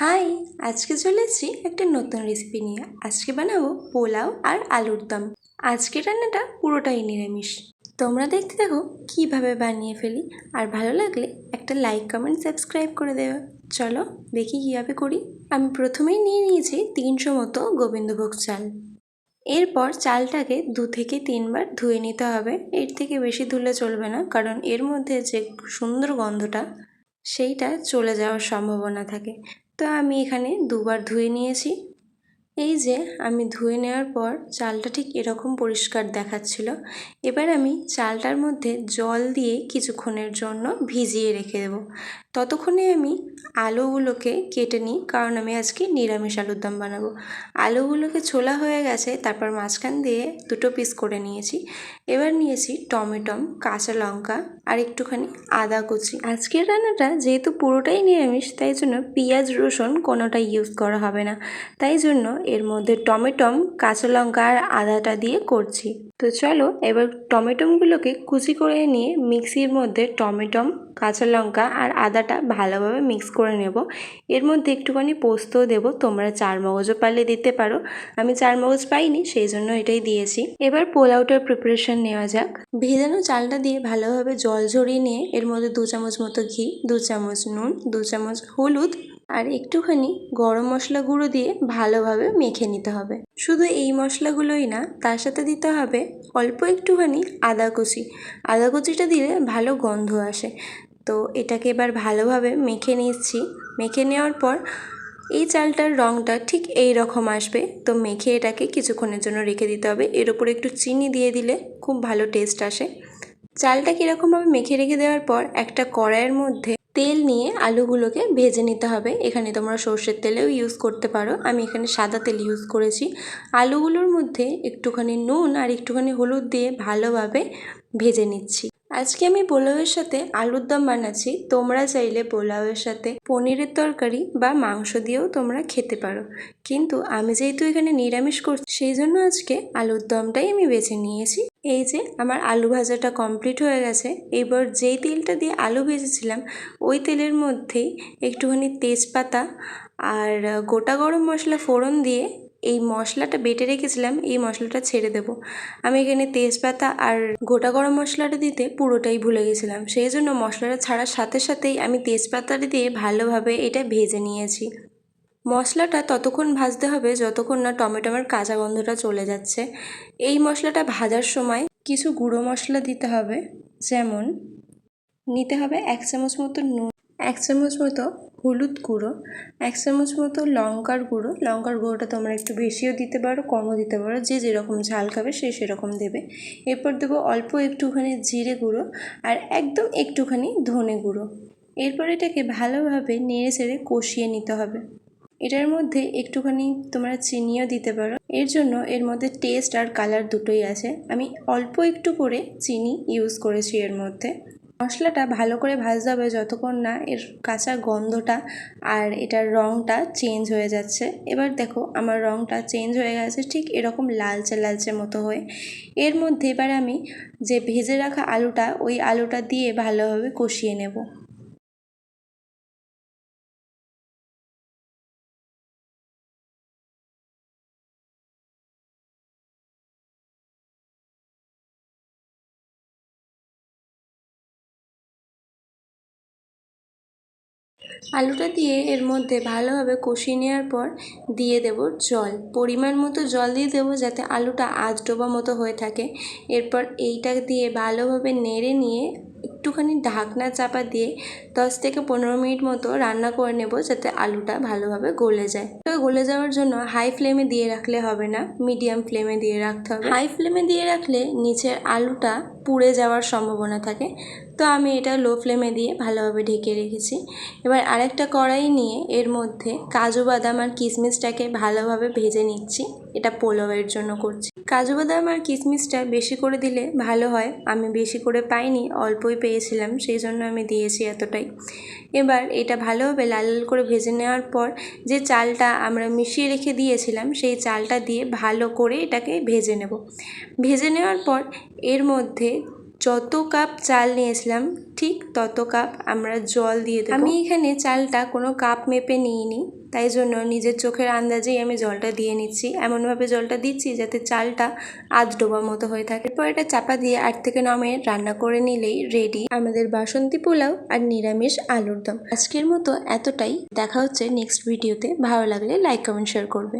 High, আজকে চলে এসেছি একটা নতুন রেসিপি নিয়ে। আজকে বানাবো পোলাও আর আলুর দম। আজকে রান্নাটা পুরোটাই নিরামিষ। তোমরা দেখতে দেখো কীভাবে বানিয়ে ফেলি। আর ভালো লাগলে একটা লাইক কমেন্ট সাবস্ক্রাইব করে দেবে। চলো দেখি কীভাবে করি। আমি প্রথমেই নিয়ে নিয়েছি তিনশো মতো গোবিন্দভোগ চাল। এরপর চালটাকে দু থেকে তিনবার ধুয়ে নিতে হবে। এর থেকে বেশি ধুলে চলবে না, কারণ এর মধ্যে যে সুন্দর গন্ধটা, সেইটা চলে যাওয়ার সম্ভাবনা থাকে। তো আমি এখানে দুবার ধুয়ে নিয়েছি। এই যে আমি ধুয়ে নেওয়ার পর চালটা ঠিক এরকম পরিষ্কার দেখাচ্ছিল। এবার আমি চালটার মধ্যে জল দিয়ে কিছুক্ষণের জন্য ভিজিয়ে রেখে দেবো। ততক্ষণে আমি আলুগুলোকে কেটে নিই, কারণ আমি আজকে নিরামিষ আলুর দম বানাবো। আলুগুলোকে ছোলা হয়ে গেছে, তারপর মাঝখান দিয়ে দুটো পিস করে নিয়েছি। এবার নিয়েছি টমেটম, কাঁচা লঙ্কা আর একটুখানি আদা কুচি। আজকের রান্নাটা যেহেতু পুরোটাই নিরামিষ, তাই জন্য পেঁয়াজ রসুন কোনোটাই ইউজ করা হবে না। তাই জন্য এর মধ্যে টমেটম, কাঁচা লঙ্কা আর আদাটা দিয়ে করছি। তো চলো, এবার টমেটোগুলোকে কুচি করে নিয়ে মিক্সির মধ্যে টমেটম, কাঁচা লঙ্কা আর আদাটা ভালোভাবে মিক্স করে নেব। এর মধ্যে একটুখানি পোস্তও দেবো, তোমরা চার মগজও পারলে দিতে পারো। আমি চার মগজ পাইনি, সেই জন্য এটাই দিয়েছি। এবার পোলাওটার প্রিপারেশন নেওয়া যাক। ভেজানো চালটা দিয়ে ভালোভাবে জল ঝরিয়ে নিয়ে এর মধ্যে দু চামচ মতো ঘি, দু চামচ নুন, দু চামচ হলুদ আর একটুখানি গরম মশলা গুঁড়ো দিয়ে ভালোভাবে মেখে নিতে হবে। শুধু এই মশলাগুলোই না, তার সাথে দিতে হবে অল্প একটুখানি আদা কুচি। আদা কুচিটা দিলে ভালো গন্ধ আসে। তো এটাকে এবার ভালোভাবে মেখে নিচ্ছি। মেখে নেওয়ার পর এই চালটার রঙটা ঠিক এই রকম আসবে। তো মেখে এটাকে কিছুক্ষণের জন্য রেখে দিতে হবে। এর ওপরে একটু চিনি দিয়ে দিলে খুব ভালো টেস্ট আসে। চালটা কীরকমভাবে মেখে রেখে দেওয়ার পর একটা কড়াইয়ের মধ্যে তেল নিয়ে আলুগুলোকে ভেজে নিতে হবে। এখানে তোমরা সর্ষের তেলেও ইউজ করতে পারো। আমি এখানে সাদা তেল ইউজ করেছি। আলুগুলোর মধ্যে একটুখানি নুন আর একটুখানি হলুদ দিয়ে ভালোভাবে ভেজে নিচ্ছি। আজকে আমি পোলাওয়ের সাথে আলুর দম বানাচ্ছি। তোমরা চাইলে পোলাওয়ের সাথে পনিরের তরকারি বা মাংস দিয়েও তোমরা খেতে পারো। কিন্তু আমি যেহেতু এখানে নিরামিষ করছি, সেই জন্য আজকে আলুর দমটাই আমি বেছে নিয়েছি। এই যে আমার আলু ভাজাটা কমপ্লিট হয়ে গেছে। এবার যেই তেলটা দিয়ে আলু ভেজেছিলাম, ওই তেলের মধ্যেই একটুখানি তেজপাতা আর গোটা গরম মশলা ফোড়ন দিয়ে এই মশলাটা বেটে রেখেছিলাম, এই মশলাটা ছেড়ে দেবো। আমি এখানে তেজপাতা আর গোটা গরম মশলাটা দিতে পুরোটাই ভুলে গেছিলাম। সেই জন্য মশলাটা ছাড়ার সাথে সাথেই আমি তেজপাতাটা দিয়ে ভালোভাবে এটা ভেজে নিয়েছি। মশলাটা ততক্ষণ ভাজতে হবে যতক্ষণ না টমেটোমের কাঁচা গন্ধটা চলে যাচ্ছে। এই মশলাটা ভাজার সময় কিছু গুঁড়ো মশলা দিতে হবে, যেমন নিতে হবে এক চামচ মতো নুন, এক চামচ মতো হলুদ গুঁড়ো, এক চামচ মতো লঙ্কার গুঁড়ো। লঙ্কার গুঁড়োটা তোমরা একটু বেশিও দিতে পারো, কমও দিতে পারো। যে যেরকম ঝাল খাবে সে সেরকম দেবে। এরপর দেবো অল্প একটুখানি জিরে গুঁড়ো আর একদম একটুখানি ধনে গুঁড়ো। এরপর এটাকে ভালোভাবে নেড়ে চেড়ে কষিয়ে নিতে হবে। এটার মধ্যে একটুখানি তোমরা চিনিও দিতে পারো। এর জন্য এর মধ্যে টেস্ট আর কালার দুটোই আছে। আমি অল্প একটু করে চিনি ইউজ করেছি এর মধ্যে। মশলাটা ভালো করে ভাজতে হবে যতক্ষণ না এর কাঁচা গন্ধটা আর এটার রঙটা চেঞ্জ হয়ে যাচ্ছে। এবার দেখো আমার রঙটা চেঞ্জ হয়ে গেছে ঠিক এরকম লালচে লালচে মতো হয়ে। এর মধ্যে এবার আমি যে ভেজে রাখা আলুটা ওই আলুটা দিয়ে ভালোভাবে কষিয়ে নেব। আলুটা দিয়ে এর মধ্যে ভালোভাবে কষিয়ে নেওয়ার পর দিয়ে দেব জল। পরিমাণ মতো জল দিয়ে দেবো যাতে আলুটা আধ ডোবা মতো হয়ে থাকে। এরপর এইটা দিয়ে ভালোভাবে নেড়ে নিয়ে একটুখানি ঢাকনা চাপা দিয়ে দশ থেকে পনেরো মিনিট মতো রান্না করে নেব যাতে আলুটা ভালোভাবে গলে যায়। গলে যাওয়ার জন্য হাই ফ্লেমে দিয়ে রাখলে হবে না, মিডিয়াম ফ্লেমে দিয়ে রাখতে হবে। হাই ফ্লেমে দিয়ে রাখলে নিচের আলুটা পুড়ে যাওয়ার সম্ভাবনা থাকে। তো আমি এটা লো ফ্লেমে দিয়ে ভালোভাবে ঢেকে রেখেছি। এবার আরেকটা কড়াই নিয়ে এর মধ্যে কাজু বাদাম আর কিশমিশটাকে ভালোভাবে ভেজে নিচ্ছি। এটা পোলাওয়ের জন্য করছি। কাজু বাদাম আর কিশমিশটা বেশি করে দিলে ভালো হয়। আমি বেশি করে পাইনি, অল্পই পেয়েছিলাম, সেই জন্য আমি দিয়েছি এতটাই। এবার এটা ভালোভাবে লাল লাল করে ভেজে নেওয়ার পর যে চালটা আমরা মিশিয়ে রেখে দিয়েছিলাম, সেই চালটা দিয়ে ভালো করে এটাকে ভেজে নেব। ভেজে নেওয়ার পর এর মধ্যে যত কাপ চাল নিয়েছিলাম, ঠিক তত কাপ আমরা জল দিয়ে দেবো। আমি এখানে চালটা কোনো কাপ মেপে নিইনি, তাই জন্য নিজের চোখের আন্দাজেই আমি জলটা দিয়ে নিচ্ছি। এমনভাবে জলটা দিচ্ছি যাতে চালটা আধ ডোবার মতো হয়ে থাকে। এরপর এটা চাপা দিয়ে আট থেকে ন মিনিট রান্না করে নিলেই রেডি আমাদের বাসন্তী পোলাও আর নিরামিষ আলুর দম। আজকের মতো এতটাই। দেখা হচ্ছে নেক্সট ভিডিওতে ভালো লাগলে লাইক কমেন্ট শেয়ার করবে।